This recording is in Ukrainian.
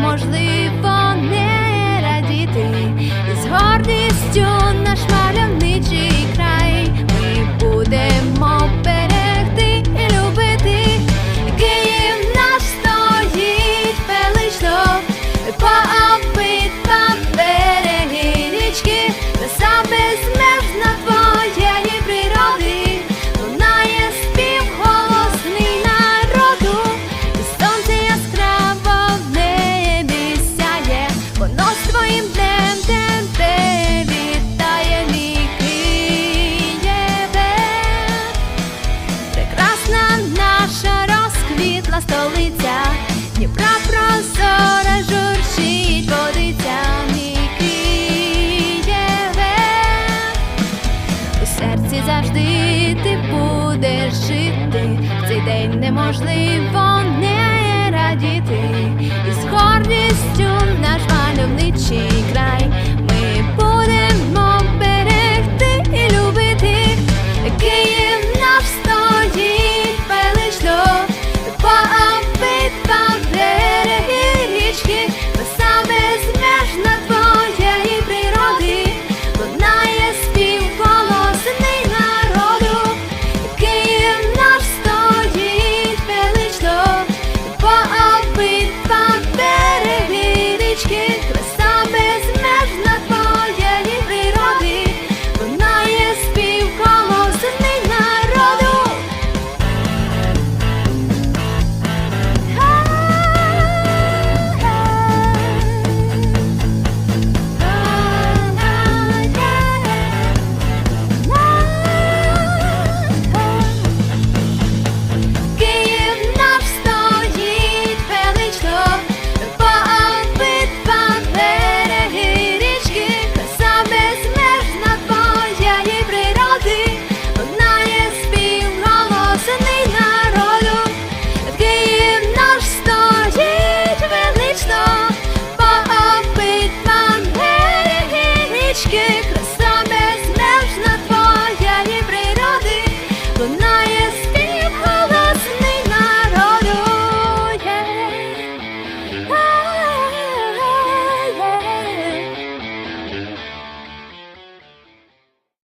неможливо. буде жити, в цей день неможливо не радіти, і з гордістю наш мальовничий. минає.